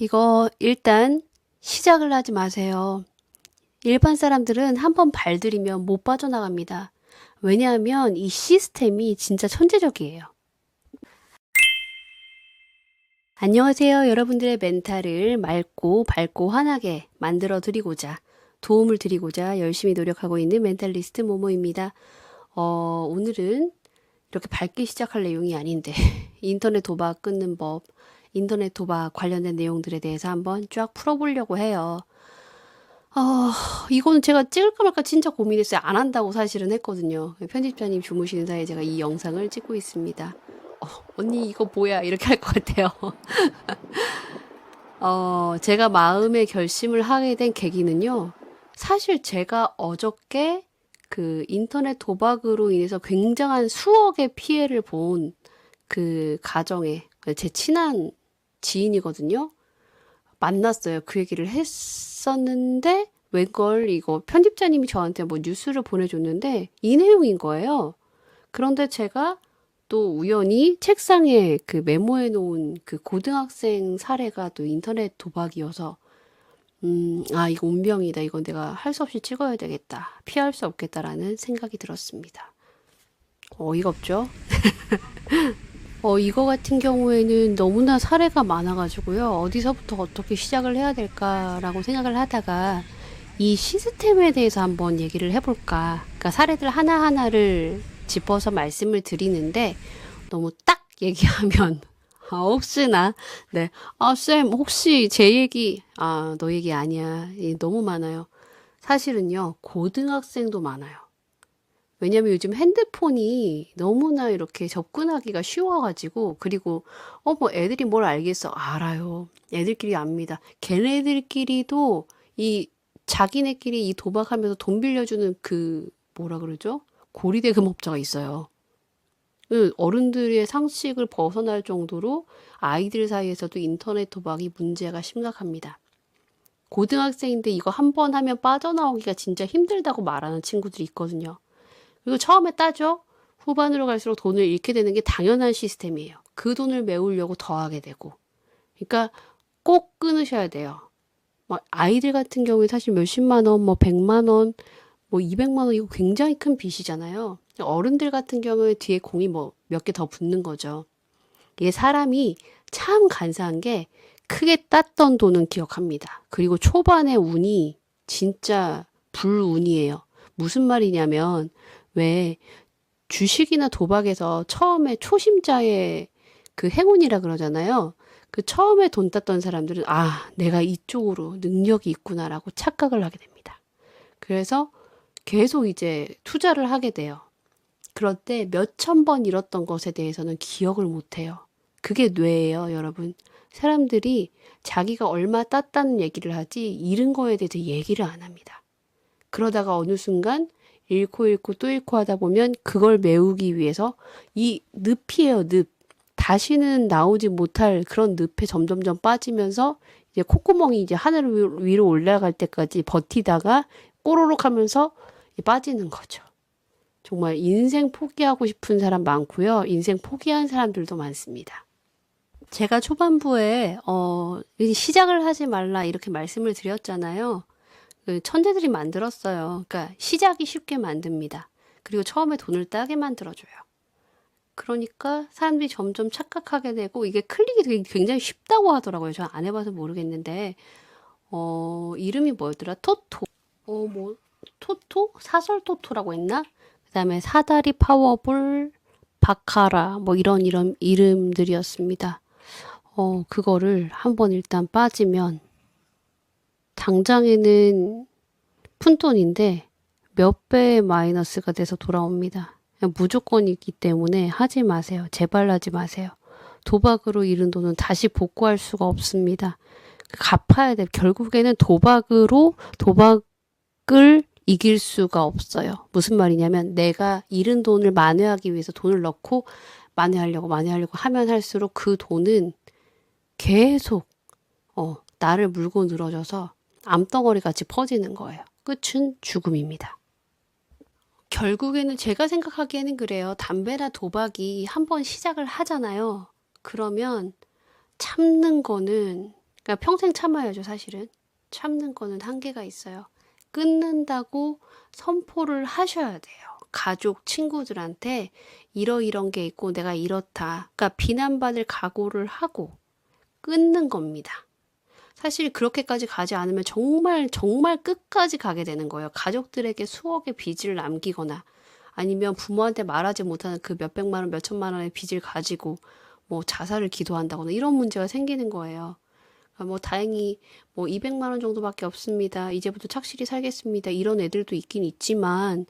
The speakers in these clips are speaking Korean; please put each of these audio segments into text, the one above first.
이거 일단 시작을 하지 마세요. 일반 사람들은 한 번 발들이면 못 빠져나갑니다. 왜냐하면 이 시스템이 진짜 천재적이에요. 안녕하세요. 여러분들의 멘탈을 맑고 밝고 환하게 만들어 드리고자 도움을 드리고자 열심히 노력하고 있는 멘탈리스트 모모입니다. 어, 오늘은 이렇게 밝게 시작할 내용이 아닌데 인터넷 도박 끊는 법, 인터넷 도박 관련된 내용들에 대해서 한번 쫙 풀어보려고 해요. 어, 이거는 제가 찍을까 말까 진짜 고민했어요. 안 한다고 사실은 했거든요. 편집자님 주무시는 사이에 제가 이 영상을 찍고 있습니다. 어, 언니 이거 뭐야? 이렇게 할 것 같아요. 어, 제가 마음의 결심을 하게 된 계기는요. 사실 제가 어저께 그 인터넷 도박으로 인해서 굉장한 수억의 피해를 본 그 가정에 제 친한 지인이거든요. 만났어요. 그 얘기를 했었는데 웬걸 이거 편집자님이 저한테 뭐 뉴스를 보내줬는데 이 내용인 거예요. 그런데 제가 또 우연히 책상에 그 메모해 놓은 그 고등학생 사례가 또 인터넷 도박이어서 음, 아, 이거 운명이다. 이건 내가 할 수 없이 찍어야 되겠다. 피할 수 없겠다라는 생각이 들었습니다. 어이가 없죠? 어, 이거 같은 경우에는 너무나 사례가 많아가지고요. 어디서부터 어떻게 시작을 해야 될까라고 생각을 하다가 이 시스템에 대해서 한번 얘기를 해볼까. 그러니까 사례들 하나하나를 짚어서 말씀을 드리는데 너무 딱 얘기하면 아, 혹시나 네. 아, 쌤, 혹시 제 얘기 아, 너 얘기 아니야. 이 너무 많아요. 사실은요. 고등학생도 많아요. 왜냐면 요즘 핸드폰이 너무나 이렇게 접근하기가 쉬워가지고, 그리고, 어, 뭐 애들이 뭘 알겠어. 알아요. 애들끼리 압니다. 걔네들끼리도 이 자기네끼리 이 도박하면서 돈 빌려주는 그, 뭐라 그러죠? 고리대금업자가 있어요. 그 어른들의 상식을 벗어날 정도로 아이들 사이에서도 인터넷 도박이 문제가 심각합니다. 고등학생인데 이거 한 번 하면 빠져나오기가 진짜 힘들다고 말하는 친구들이 있거든요. 그리고 처음에 따져 후반으로 갈수록 돈을 잃게 되는 게 당연한 시스템이에요. 그 돈을 메우려고 더 하게 되고. 그러니까 꼭 끊으셔야 돼요. 막 아이들 같은 경우에 사실 몇십만 원, 뭐 백만 원, 뭐 이백만 원 이거 굉장히 큰 빚이잖아요. 어른들 같은 경우에 뒤에 공이 뭐 몇 개 더 붙는 거죠. 이게 사람이 참 간사한 게 크게 땄던 돈은 기억합니다. 그리고 초반에 운이 진짜 불운이에요. 무슨 말이냐면 왜 주식이나 도박에서 처음에 초심자의 그 행운이라 그러잖아요. 그 처음에 돈 땄던 사람들은 아, 내가 이쪽으로 능력이 있구나라고 착각을 하게 됩니다. 그래서 계속 이제 투자를 하게 돼요. 그럴 때 몇천 번 잃었던 것에 대해서는 기억을 못 해요. 그게 뇌예요, 여러분. 사람들이 자기가 얼마 땄다는 얘기를 하지 잃은 거에 대해서 얘기를 안 합니다. 그러다가 어느 순간 잃고 잃고 또 잃고 하다 보면 그걸 메우기 위해서 이 늪이에요, 늪. 다시는 나오지 못할 그런 늪에 점점점 빠지면서 이제 콧구멍이 이제 하늘 위로 올라갈 때까지 버티다가 꼬로록 하면서 빠지는 거죠. 정말 인생 포기하고 싶은 사람 많고요. 인생 포기한 사람들도 많습니다. 제가 초반부에 어, 시작을 하지 말라 이렇게 말씀을 드렸잖아요. 그 천재들이 만들었어요. 그러니까 시작이 쉽게 만듭니다. 그리고 처음에 돈을 따게 만들어줘요. 그러니까 사람들이 점점 착각하게 되고 이게 클릭이 굉장히 쉽다고 하더라고요. 저 안 해봐서 모르겠는데 어, 이름이 뭐였더라? 토토. 어, 뭐 토토? 사설 토토라고 했나? 그 다음에 사다리 파워볼, 바카라, 뭐 이런 이런 이름들이었습니다. 어, 그거를 한번 일단 빠지면 당장에는 푼돈인데 몇 배의 마이너스가 돼서 돌아옵니다. 무조건이기 때문에 하지 마세요. 제발 하지 마세요. 도박으로 잃은 돈은 다시 복구할 수가 없습니다. 갚아야 돼. 결국에는 도박으로 도박을 이길 수가 없어요. 무슨 말이냐면 내가 잃은 돈을 만회하기 위해서 돈을 넣고 만회하려고 만회하려고 하면 할수록 그 돈은 계속 어, 나를 물고 늘어져서 암덩어리 같이 퍼지는 거예요. 끝은 죽음입니다. 결국에는 제가 생각하기에는 그래요. 담배나 도박이 한번 시작을 하잖아요. 그러면 참는 거는 그러니까 평생 참아야죠, 사실은. 참는 거는 한계가 있어요. 끊는다고 선포를 하셔야 돼요. 가족, 친구들한테 이러이런 게 있고 내가 이렇다. 그러니까 비난받을 각오를 하고 끊는 겁니다. 사실 그렇게까지 가지 않으면 정말 정말 끝까지 가게 되는 거예요. 가족들에게 수억의 빚을 남기거나 아니면 부모한테 말하지 못하는 그 몇백만 원, 몇천만 원의 빚을 가지고 뭐 자살을 기도한다거나 이런 문제가 생기는 거예요. 아, 뭐 다행히 뭐 200만 원 정도밖에 없습니다. 이제부터 착실히 살겠습니다. 이런 애들도 있긴 있지만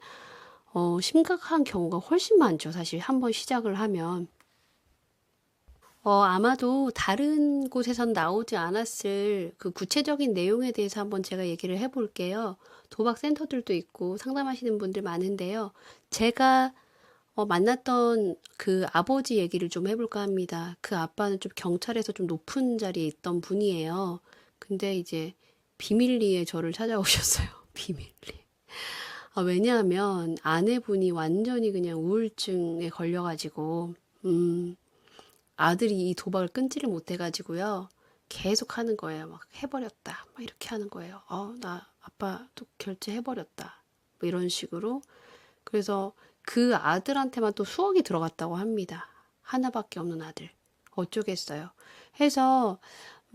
어, 심각한 경우가 훨씬 많죠. 사실 한번 시작을 하면. 어, 아마도 다른 곳에선 나오지 않았을 그 구체적인 내용에 대해서 한번 제가 얘기를 해볼게요. 도박 센터들도 있고 상담하시는 분들 많은데요. 제가 어, 만났던 그 아버지 얘기를 좀 해볼까 합니다. 그 아빠는 좀 경찰에서 좀 높은 자리에 있던 분이에요. 근데 이제 비밀리에 저를 찾아오셨어요. 비밀리. 아, 왜냐하면 아내분이 완전히 그냥 우울증에 걸려가지고, 음, 아들이 이 도박을 끊지를 못해가지고요. 계속 하는 거예요. 막 해버렸다. 막 이렇게 하는 거예요. 어, 나 아빠 또 결제해버렸다. 뭐 이런 식으로. 그래서 그 아들한테만 또 수억이 들어갔다고 합니다. 하나밖에 없는 아들. 어쩌겠어요. 해서,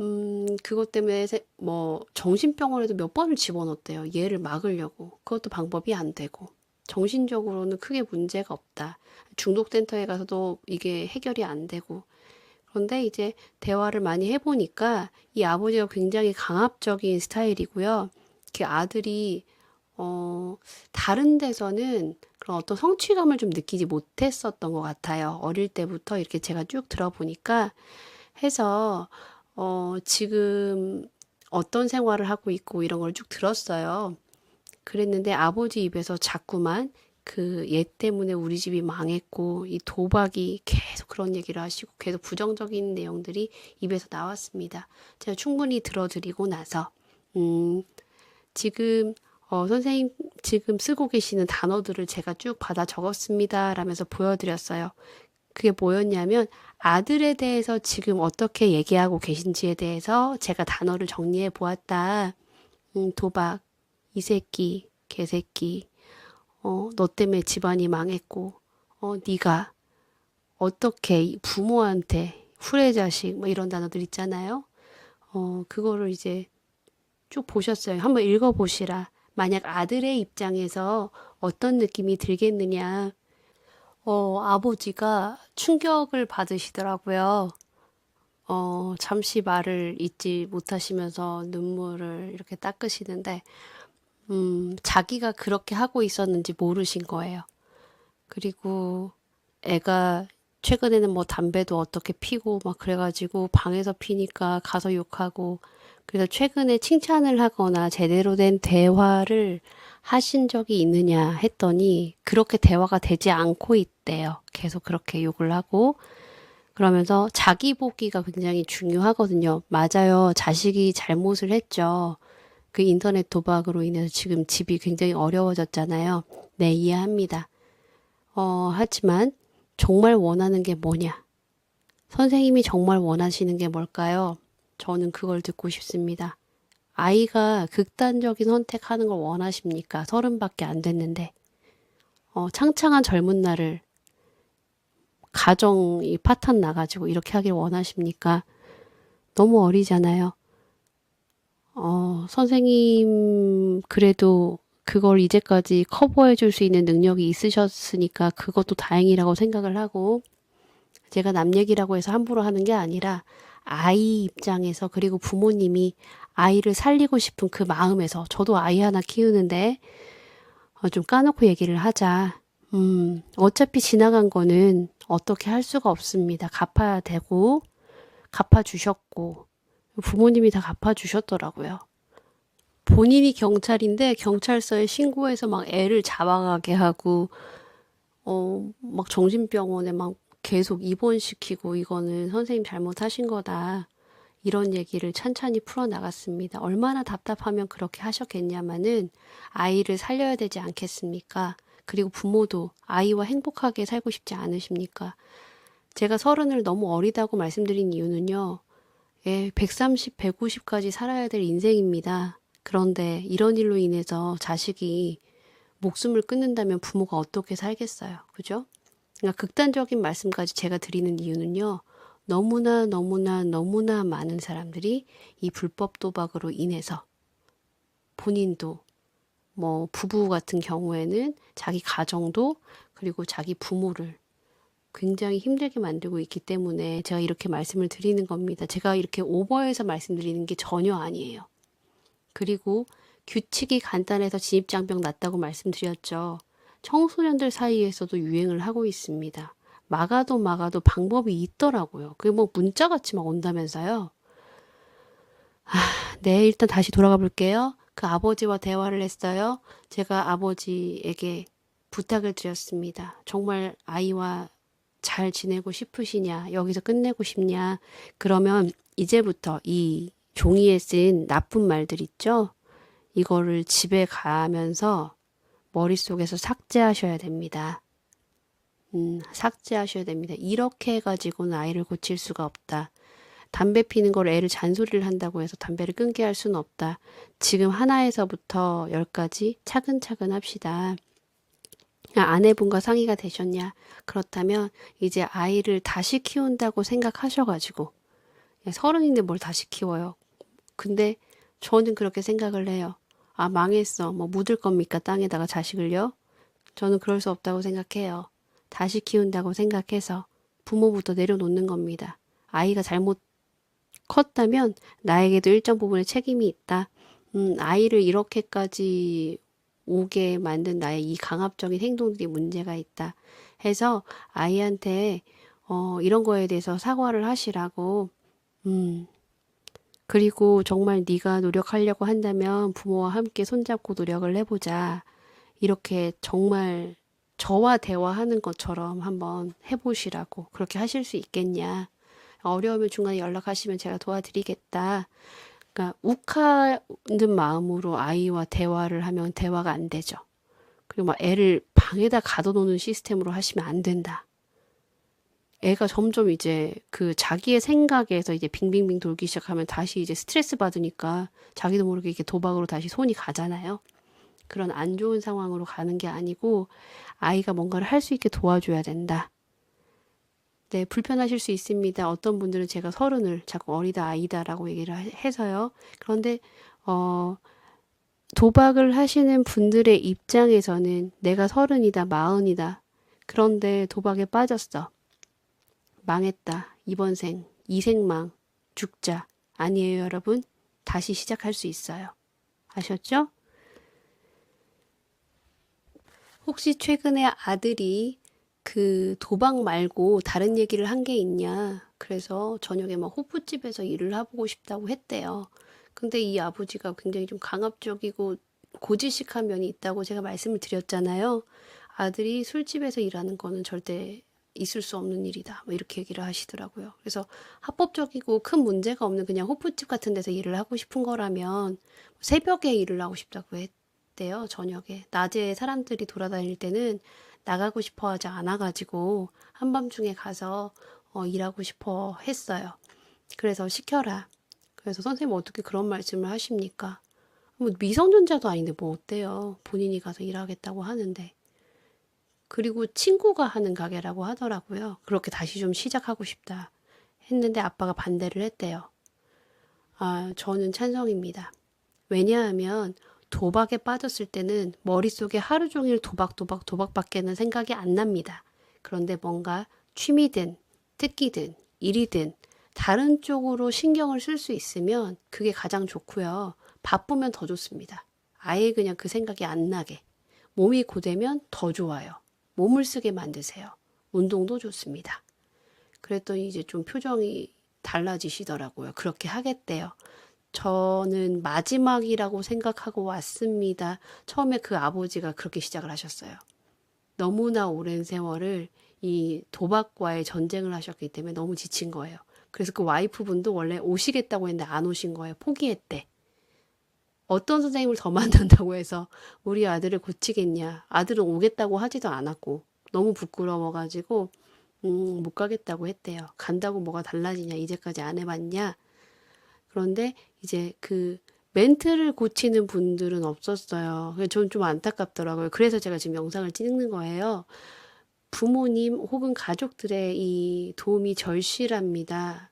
음, 그것 때문에 세- 뭐 정신병원에도 몇 번을 집어넣었대요. 얘를 막으려고. 그것도 방법이 안 되고. 정신적으로는 크게 문제가 없다. 중독센터에 가서도 이게 해결이 안 되고. 그런데 이제 대화를 많이 해보니까 이 아버지가 굉장히 강압적인 스타일이고요. 그 아들이 어, 다른 데서는 그런 어떤 성취감을 좀 느끼지 못했었던 것 같아요. 어릴 때부터 이렇게 제가 쭉 들어보니까 해서 어, 지금 어떤 생활을 하고 있고 이런 걸 쭉 들었어요. 그랬는데 아버지 입에서 자꾸만 그 얘 때문에 우리 집이 망했고 이 도박이 계속 그런 얘기를 하시고 계속 부정적인 내용들이 입에서 나왔습니다. 제가 충분히 들어드리고 나서 음, 지금 어, 선생님 지금 쓰고 계시는 단어들을 제가 쭉 받아 적었습니다. 라면서 보여드렸어요. 그게 뭐였냐면 아들에 대해서 지금 어떻게 얘기하고 계신지에 대해서 제가 단어를 정리해 보았다. 음, 도박, 이 새끼, 개새끼, 어, 너 때문에 집안이 망했고, 어, 네가 어떻게 이 부모한테 후레자식 뭐 이런 단어들 있잖아요. 어, 그거를 이제 쭉 보셨어요. 한번 읽어 보시라. 만약 아들의 입장에서 어떤 느낌이 들겠느냐. 어, 아버지가 충격을 받으시더라고요. 어, 잠시 말을 잇지 못하시면서 눈물을 이렇게 닦으시는데, 음, 자기가 그렇게 하고 있었는지 모르신 거예요. 그리고 애가 최근에는 뭐 담배도 어떻게 피고 막 그래가지고 방에서 피니까 가서 욕하고 그래서 최근에 칭찬을 하거나 제대로 된 대화를 하신 적이 있느냐 했더니 그렇게 대화가 되지 않고 있대요. 계속 그렇게 욕을 하고 그러면서 자기 보기가 굉장히 중요하거든요. 맞아요. 자식이 잘못을 했죠. 그 인터넷 도박으로 인해서 지금 집이 굉장히 어려워졌잖아요. 네, 이해합니다. 어, 하지만 정말 원하는 게 뭐냐? 선생님이 정말 원하시는 게 뭘까요? 저는 그걸 듣고 싶습니다. 아이가 극단적인 선택하는 걸 원하십니까? 서른밖에 안 됐는데. 어, 창창한 젊은 날을 가정이 파탄 나가지고 이렇게 하길 원하십니까? 너무 어리잖아요. 어, 선생님, 그래도 그걸 이제까지 커버해 줄 수 있는 능력이 있으셨으니까 그것도 다행이라고 생각을 하고, 제가 남 얘기라고 해서 함부로 하는 게 아니라, 아이 입장에서, 그리고 부모님이 아이를 살리고 싶은 그 마음에서, 저도 아이 하나 키우는데, 어, 좀 까놓고 얘기를 하자. 음, 어차피 지나간 거는 어떻게 할 수가 없습니다. 갚아야 되고, 갚아주셨고, 부모님이 다 갚아주셨더라고요. 본인이 경찰인데 경찰서에 신고해서 막 애를 잡아가게 하고, 어, 막 정신병원에 막 계속 입원시키고 이거는 선생님 잘못하신 거다. 이런 얘기를 찬찬히 풀어 나갔습니다. 얼마나 답답하면 그렇게 하셨겠냐마는 아이를 살려야 되지 않겠습니까? 그리고 부모도 아이와 행복하게 살고 싶지 않으십니까? 제가 서른을 너무 어리다고 말씀드린 이유는요. 예, 130, 150까지 살아야 될 인생입니다. 그런데 이런 일로 인해서 자식이 목숨을 끊는다면 부모가 어떻게 살겠어요? 그죠? 그러니까 극단적인 말씀까지 제가 드리는 이유는요. 너무나 너무나 너무나 많은 사람들이 이 불법 도박으로 인해서 본인도 뭐 부부 같은 경우에는 자기 가정도 그리고 자기 부모를 굉장히 힘들게 만들고 있기 때문에 제가 이렇게 말씀을 드리는 겁니다. 제가 이렇게 오버해서 말씀드리는 게 전혀 아니에요. 그리고 규칙이 간단해서 진입장벽 낮다고 말씀드렸죠. 청소년들 사이에서도 유행을 하고 있습니다. 막아도 막아도 방법이 있더라고요. 그게 뭐 문자같이 막 온다면서요. 아, 네, 일단 다시 돌아가 볼게요. 그 아버지와 대화를 했어요. 제가 아버지에게 부탁을 드렸습니다. 정말 아이와 잘 지내고 싶으시냐? 여기서 끝내고 싶냐? 그러면 이제부터 이 종이에 쓴 나쁜 말들 있죠? 이거를 집에 가면서 머릿속에서 삭제하셔야 됩니다. 음, 삭제하셔야 됩니다. 이렇게 해가지고는 아이를 고칠 수가 없다. 담배 피는 걸 애를 잔소리를 한다고 해서 담배를 끊게 할 수는 없다. 지금 하나에서부터 열까지 차근차근 합시다. 아내분과 상의가 되셨냐? 그렇다면 이제 아이를 다시 키운다고 생각하셔가지고 서른인데 뭘 다시 키워요? 근데 저는 그렇게 생각을 해요. 아 망했어. 뭐 묻을 겁니까 땅에다가 자식을요? 저는 그럴 수 없다고 생각해요. 다시 키운다고 생각해서 부모부터 내려놓는 겁니다. 아이가 잘못 컸다면 나에게도 일정 부분의 책임이 있다. 음, 아이를 이렇게까지 오게 만든 나의 이 강압적인 행동들이 문제가 있다. 해서 아이한테 어, 이런 거에 대해서 사과를 하시라고 음. 그리고 정말 네가 노력하려고 한다면 부모와 함께 손잡고 노력을 해보자. 이렇게 정말 저와 대화하는 것처럼 한번 해보시라고 그렇게 하실 수 있겠냐. 어려우면 중간에 연락하시면 제가 도와드리겠다. 그러니까 욱하는 마음으로 아이와 대화를 하면 대화가 안 되죠. 그리고 막 애를 방에다 가둬놓는 시스템으로 하시면 안 된다. 애가 점점 이제 그 자기의 생각에서 이제 빙빙빙 돌기 시작하면 다시 이제 스트레스 받으니까 자기도 모르게 이렇게 도박으로 다시 손이 가잖아요. 그런 안 좋은 상황으로 가는 게 아니고 아이가 뭔가를 할 수 있게 도와줘야 된다. 네, 불편하실 수 있습니다. 어떤 분들은 제가 서른을 자꾸 어리다 아이다라고 얘기를 해서요. 그런데 어 도박을 하시는 분들의 입장에서는 내가 서른이다, 마흔이다. 그런데 도박에 빠졌어. 망했다. 이번 생, 이생망, 죽자. 아니에요, 여러분. 다시 시작할 수 있어요. 아셨죠? 혹시 최근에 아들이 그 도박 말고 다른 얘기를 한 게 있냐. 그래서 저녁에 막 호프집에서 일을 해보고 싶다고 했대요. 근데 이 아버지가 굉장히 좀 강압적이고 고지식한 면이 있다고 제가 말씀을 드렸잖아요. 아들이 술집에서 일하는 거는 절대 있을 수 없는 일이다. 뭐 이렇게 얘기를 하시더라고요. 그래서 합법적이고 큰 문제가 없는 그냥 호프집 같은 데서 일을 하고 싶은 거라면 새벽에 일을 하고 싶다고 했대요. 저녁에. 낮에 사람들이 돌아다닐 때는 나가고 싶어 하지 않아가지고 한밤중에 가서 어, 일하고 싶어 했어요. 그래서 시켜라. 그래서 선생님 어떻게 그런 말씀을 하십니까? 뭐 미성년자도 아닌데 뭐 어때요? 본인이 가서 일하겠다고 하는데. 그리고 친구가 하는 가게라고 하더라고요. 그렇게 다시 좀 시작하고 싶다. 했는데 아빠가 반대를 했대요. 아, 저는 찬성입니다. 왜냐하면 도박에 빠졌을 때는 머릿속에 하루 종일 도박, 도박, 도박밖에는 생각이 안 납니다. 그런데 뭔가 취미든 특기든 일이든 다른 쪽으로 신경을 쓸 수 있으면 그게 가장 좋고요. 바쁘면 더 좋습니다. 아예 그냥 그 생각이 안 나게. 몸이 고되면 더 좋아요. 몸을 쓰게 만드세요. 운동도 좋습니다. 그랬더니 이제 좀 표정이 달라지시더라고요. 그렇게 하겠대요. 저는 마지막이라고 생각하고 왔습니다. 처음에 그 아버지가 그렇게 시작을 하셨어요. 너무나 오랜 세월을 이 도박과의 전쟁을 하셨기 때문에 너무 지친 거예요. 그래서 그 와이프분도 원래 오시겠다고 했는데 안 오신 거예요. 포기했대. 어떤 선생님을 더 만난다고 해서 우리 아들을 고치겠냐. 아들은 오겠다고 하지도 않았고 너무 부끄러워가지고 음, 못 가겠다고 했대요. 간다고 뭐가 달라지냐. 이제까지 안 해봤냐. 그런데 이제 그 멘트를 고치는 분들은 없었어요. 저는 좀 안타깝더라고요. 그래서 제가 지금 영상을 찍는 거예요. 부모님 혹은 가족들의 이 도움이 절실합니다.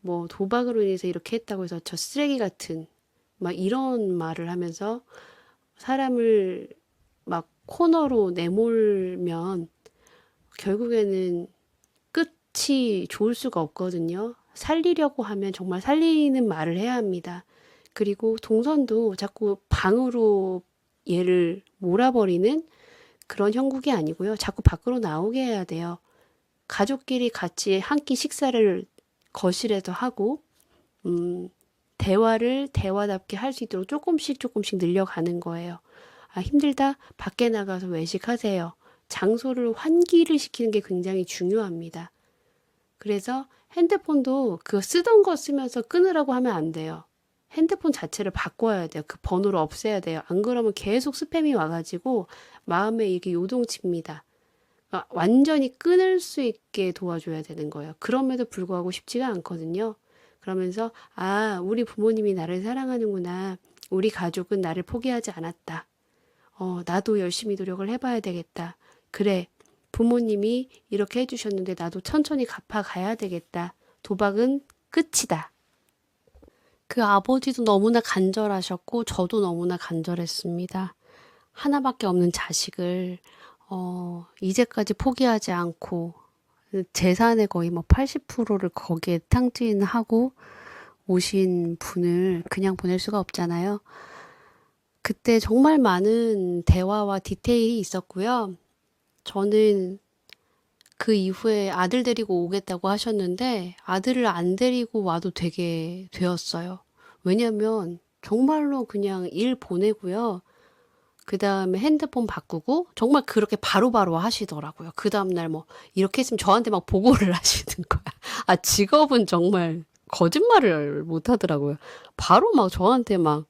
뭐 도박으로 인해서 이렇게 했다고 해서 저 쓰레기 같은 막 이런 말을 하면서 사람을 막 코너로 내몰면 결국에는 끝이 좋을 수가 없거든요. 살리려고 하면 정말 살리는 말을 해야 합니다. 그리고 동선도 자꾸 방으로 얘를 몰아버리는 그런 형국이 아니고요. 자꾸 밖으로 나오게 해야 돼요. 가족끼리 같이 한 끼 식사를 거실에서 하고, 음, 대화를 대화답게 할 수 있도록 조금씩 조금씩 늘려가는 거예요. 아, 힘들다? 밖에 나가서 외식하세요. 장소를 환기를 시키는 게 굉장히 중요합니다. 그래서 핸드폰도 그 쓰던 거 쓰면서 끊으라고 하면 안 돼요. 핸드폰 자체를 바꿔야 돼요. 그 번호를 없애야 돼요. 안 그러면 계속 스팸이 와가지고 마음에 이게 요동칩니다. 아, 완전히 끊을 수 있게 도와줘야 되는 거예요. 그럼에도 불구하고 쉽지가 않거든요. 그러면서, 아, 우리 부모님이 나를 사랑하는구나. 우리 가족은 나를 포기하지 않았다. 어, 나도 열심히 노력을 해봐야 되겠다. 그래, 부모님이 이렇게 해주셨는데 나도 천천히 갚아가야 되겠다. 도박은 끝이다. 그 아버지도 너무나 간절하셨고, 저도 너무나 간절했습니다. 하나밖에 없는 자식을, 어, 이제까지 포기하지 않고, 재산의 거의 뭐 80%를 거기에 탕진하고 오신 분을 그냥 보낼 수가 없잖아요. 그때 정말 많은 대화와 디테일이 있었고요. 저는 그 이후에 아들 데리고 오겠다고 하셨는데 아들을 안 데리고 와도 되게 되었어요. 왜냐면 정말로 그냥 일 보내고요. 그 다음에 핸드폰 바꾸고 정말 그렇게 바로바로 하시더라고요. 그 다음날 뭐 이렇게 했으면 저한테 막 보고를 하시는 거야. 아, 직업은 정말 거짓말을 못 하더라고요. 바로 막 저한테 막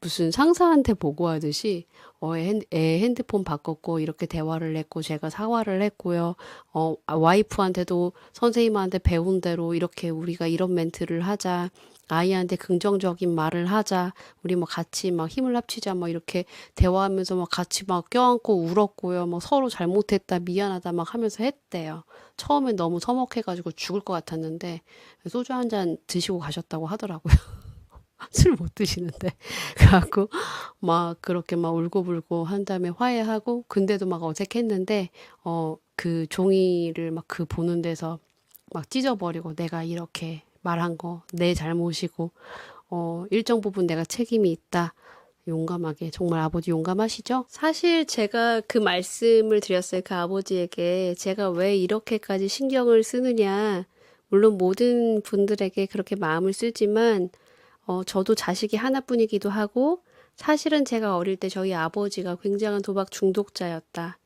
무슨 상사한테 보고하듯이 어, 애, 핸드폰 바꿨고 이렇게 대화를 했고 제가 사과를 했고요. 어, 아, 와이프한테도 선생님한테 배운 대로 이렇게 우리가 이런 멘트를 하자. 아이한테 긍정적인 말을 하자. 우리 뭐 같이 막 힘을 합치자. 막 이렇게 대화하면서 막 같이 막 껴안고 울었고요. 뭐 서로 잘못했다, 미안하다 막 하면서 했대요. 처음엔 너무 서먹해가지고 죽을 것 같았는데 소주 한 잔 드시고 가셨다고 하더라고요. 술 못 드시는데. 그래갖고 막 그렇게 막 울고불고 한 다음에 화해하고 근데도 막 어색했는데 어 그 종이를 막 그 보는 데서 막 찢어버리고 내가 이렇게 말한 거 내 잘못이고 어 일정 부분 내가 책임이 있다. 용감하게 정말 아버지 용감하시죠? 사실 제가 그 말씀을 드렸어요. 그 아버지에게 제가 왜 이렇게까지 신경을 쓰느냐. 물론 모든 분들에게 그렇게 마음을 쓰지만 어, 저도 자식이 하나뿐이기도 하고, 사실은 제가 어릴 때 저희 아버지가 굉장한 도박 중독자였다.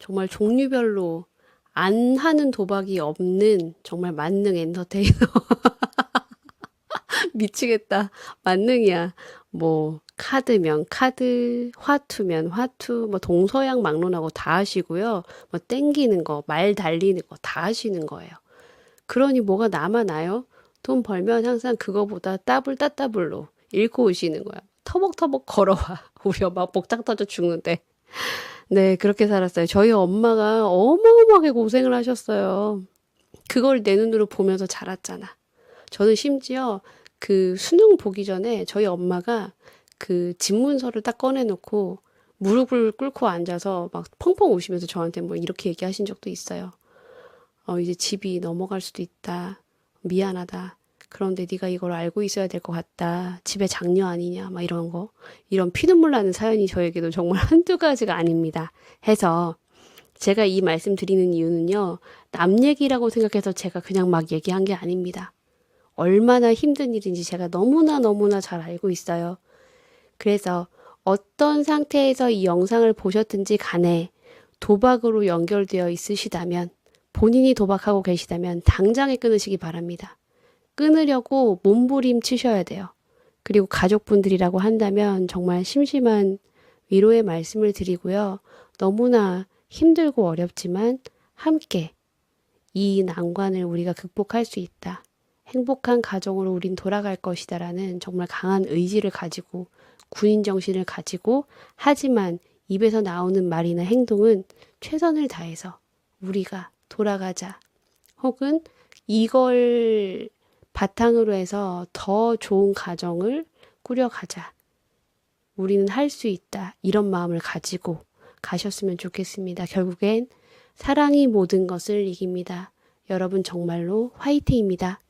정말 종류별로 안 하는 도박이 없는 정말 만능 엔터테이너. 미치겠다. 만능이야. 뭐, 카드면 카드, 화투면 화투, 뭐, 동서양 막론하고 다 하시고요. 뭐, 땡기는 거, 말 달리는 거 다 하시는 거예요. 그러니 뭐가 남아나요? 돈 벌면 항상 그거보다 따블 따따블로 잃고 오시는 거야. 터벅터벅 걸어와. 우리 엄마 복장 터져 죽는데. 네, 그렇게 살았어요. 저희 엄마가 어마어마하게 고생을 하셨어요. 그걸 내 눈으로 보면서 자랐잖아. 저는 심지어 그 수능 보기 전에 저희 엄마가 그 집문서를 딱 꺼내놓고 무릎을 꿇고 앉아서 막 펑펑 우시면서 저한테 뭐 이렇게 얘기하신 적도 있어요. 어, 이제 집이 넘어갈 수도 있다. 미안하다. 그런데 네가 이걸 알고 있어야 될 것 같다. 집에 장녀 아니냐, 막 이런 거. 이런 피눈물 나는 사연이 저에게도 정말 한두 가지가 아닙니다. 해서 제가 이 말씀 드리는 이유는요. 남 얘기라고 생각해서 제가 그냥 막 얘기한 게 아닙니다. 얼마나 힘든 일인지 제가 너무나 너무나 잘 알고 있어요. 그래서 어떤 상태에서 이 영상을 보셨든지 간에 도박으로 연결되어 있으시다면 본인이 도박하고 계시다면 당장에 끊으시기 바랍니다. 끊으려고 몸부림 치셔야 돼요. 그리고 가족분들이라고 한다면 정말 심심한 위로의 말씀을 드리고요. 너무나 힘들고 어렵지만 함께 이 난관을 우리가 극복할 수 있다. 행복한 가정으로 우린 돌아갈 것이다 라는 정말 강한 의지를 가지고 군인 정신을 가지고 하지만 입에서 나오는 말이나 행동은 최선을 다해서 우리가 돌아가자 혹은 이걸 바탕으로 해서 더 좋은 가정을 꾸려가자. 우리는 할 수 있다. 이런 마음을 가지고 가셨으면 좋겠습니다. 결국엔 사랑이 모든 것을 이깁니다. 여러분 정말로 화이팅입니다.